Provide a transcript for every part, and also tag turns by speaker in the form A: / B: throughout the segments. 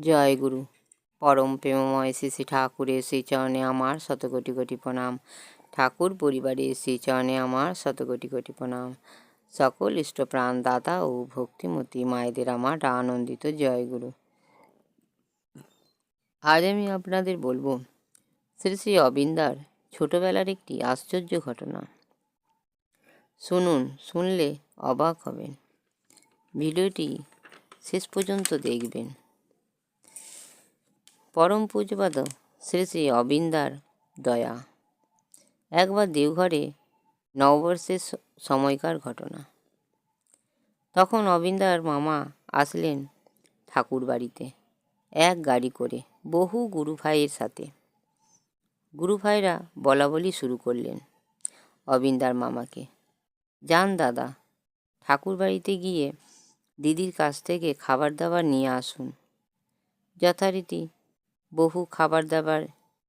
A: জয় গুরু। পরম প্রেমময় শ্রী শ্রী ঠাকুরের শ্রী চরণে আমার শত কোটি প্রণাম। ঠাকুর পরিবারের শ্রী চরণে আমার শত কোটি প্রণাম। সকল ইষ্টপ্রাণ দাতা ও ভক্তিমতী মায়েদের আমার আনন্দিত জয় গুরু। আজ আমি আপনাদের বলব, শ্রী শ্রী অবিন্দার ছোটবেলার একটি আশ্চর্য ঘটনা। শুনুন, শুনলে অবাক হবেন। ভিডিওটি শেষ পর্যন্ত দেখবেন। পরম পূজপাদ শ্রী শ্রী অবিন্দার দয়া। একবার দেওঘরে নববর্ষের সময়কার ঘটনা। তখন অবিন্দার মামা আসলেন ঠাকুর বাড়িতে এক গাড়ি করে বহু গুরু ভাইয়ের সাথে। গুরু ভাইরা বলা বলি শুরু করলেন অবিন্দার মামাকে। যান দাদা ঠাকুর বাড়িতে গিয়ে দিদির কাছ থেকে খাবার দাবার নিয়ে আসুন। যথারীতি বহু খাবার দাবার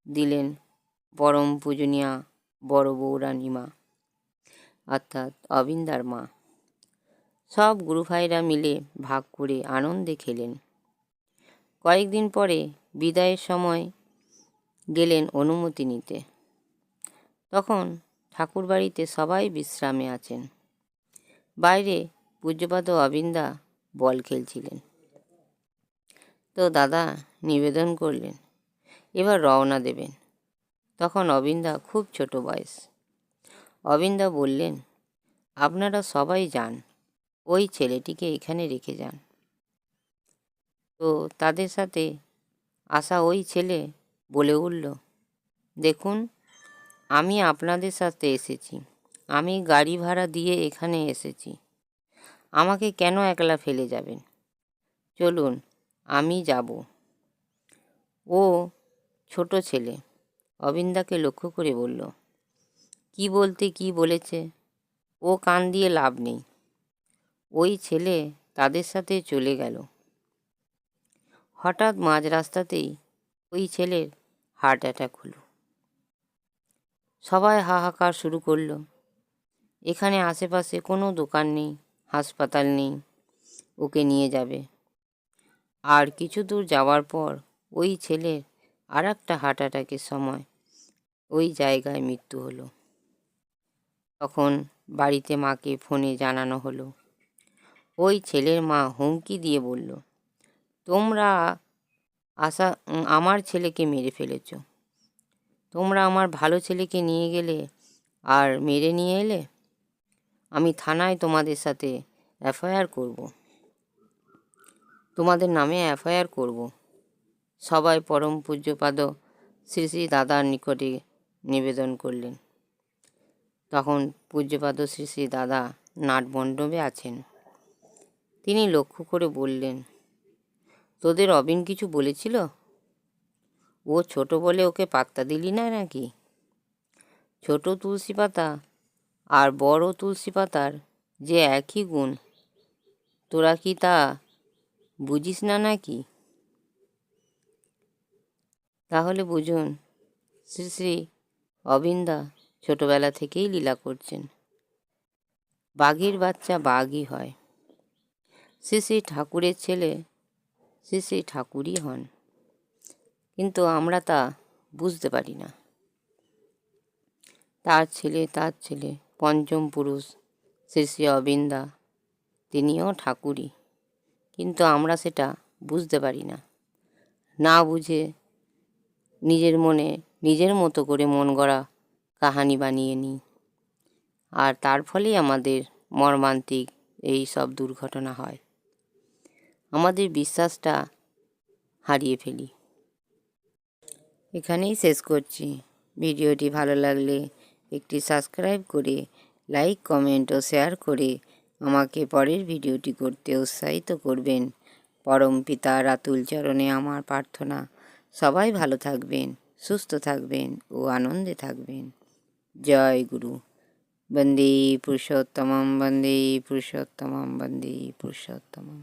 A: দিলেন পরম পূজনীয়া বড় বৌরানী মা অর্থাৎ অবিন্দার মা। সব গুরু ভাইরা মিলে ভাগ করে আনন্দে খেলেন। কয়েকদিন পরে বিদায়ের সময় গেলেন অনুমতি নিতে। তখন ঠাকুর বাড়িতে সবাই বিশ্রামে আছেন। বাইরে পূজ্যপাদ অবিন্দা বল খেলছিলেন। তো দাদা নিবেদন করলেন, এবার রওনা দেবেন। তখন অবিন্দা খুব ছোট বয়স। অবিন্দা বললেন, আপনারা সবাই যান, ওই ছেলেটিকে এখানে রেখে যান। তো তাদের সাথে আসা ওই ছেলে বলে উঠল, দেখুন, আমি আপনাদের সাথে এসেছি, আমি গাড়ি ভাড়া দিয়ে এখানে এসেছি, আমাকে কেন একলা ফেলে যাবেন? চলুন আমি যাব। ও ছোট ছেলে, অবিন্দাকে লক্ষ্য করে বলল, কি বলতে কি বলেছে? ও কান দিয়ে লাভ নেই। ওই ছেলে তাদের সাথে চলে গেল। হঠাৎ মাঝ রাস্তাতেই ওই ছেলের হার্ট অ্যাটাক হলো। সবাই হাহাকার শুরু করল, এখানে আশেপাশে কোনো দোকান নেই, হাসপাতাল নেই, ওকে নিয়ে যাবে। আর কিছু দূর যাওয়ার পর ওই ছেলের আর একটা হার্ট অ্যাটাকের সময় ওই জায়গায় মৃত্যু হলো। তখন বাড়িতে মাকে ফোনে জানানো হলো। ওই ছেলের মা হুমকি দিয়ে বলল, তোমরা আশা, আমার ছেলেকে মেরে ফেলেছ। তোমরা আমার ভালো ছেলেকে নিয়ে গেলে আর মেরে নিয়ে এলে আমি থানায় তোমাদের সাথে এফআইআর করব। তোমাদের নামে এফআইআর করব। সবাই পরম পূজ্যপাদ শ্রী শ্রী দাদার নিকটে নিবেদন করলেন। তখন পূজ্যপাদ শ্রী শ্রী দাদা নাট মণ্ডপে আছেন। তিনি লক্ষ্য করে বললেন, তোদের অবিন কিছু বলেছিল? ও ছোট বলে ওকে পাত্তা দিলি না নাকি? ছোট তুলসী পাতা আর বড় তুলসী পাতার যে একই গুণ, তোরা কি তা বুঝিস না নাকি? তাহলে বুঝুন, শ্রী শ্রী অবিন্দা ছোটবেলা থেকেই লীলা করছেন। বাঘের বাচ্চা বাঘই হয়। শ্রী শ্রী ঠাকুরের ছেলে শ্রী শ্রী ঠাকুরই হন। কিন্তু আমরা তা বুঝতে পারি না। তার ছেলে তার ছেলে, পঞ্চম পুরুষ শ্রী শ্রী অবিন্দা, তিনিও ঠাকুরই। কিন্তু আমরা সেটা বুঝতে পারি না। না বুঝে নিজের মনে নিজের মতো করে মন গড়া কাহানি বানিয়ে নিই। আর তার ফলেই আমাদের মর্মান্তিক এই সব দুর্ঘটনা হয়। আমাদের বিশ্বাসটা হারিয়ে ফেলি। এখানেই শেষ করছি। ভিডিওটি ভালো লাগলে একটি সাবস্ক্রাইব করে লাইক কমেন্ট ও শেয়ার করে আমাকে পরের ভিডিওটি করতে উৎসাহিত করবেন। পরম পিতা রাতুল চরণে আমার প্রার্থনা। সবাই ভালো থাকবেন, সুস্থ থাকবেন ও আনন্দে থাকবেন। জয় গুরু। বন্দে পুরুষোত্তমম বন্দে পুরুষোত্তমম বন্দে পুরুষোত্তমম।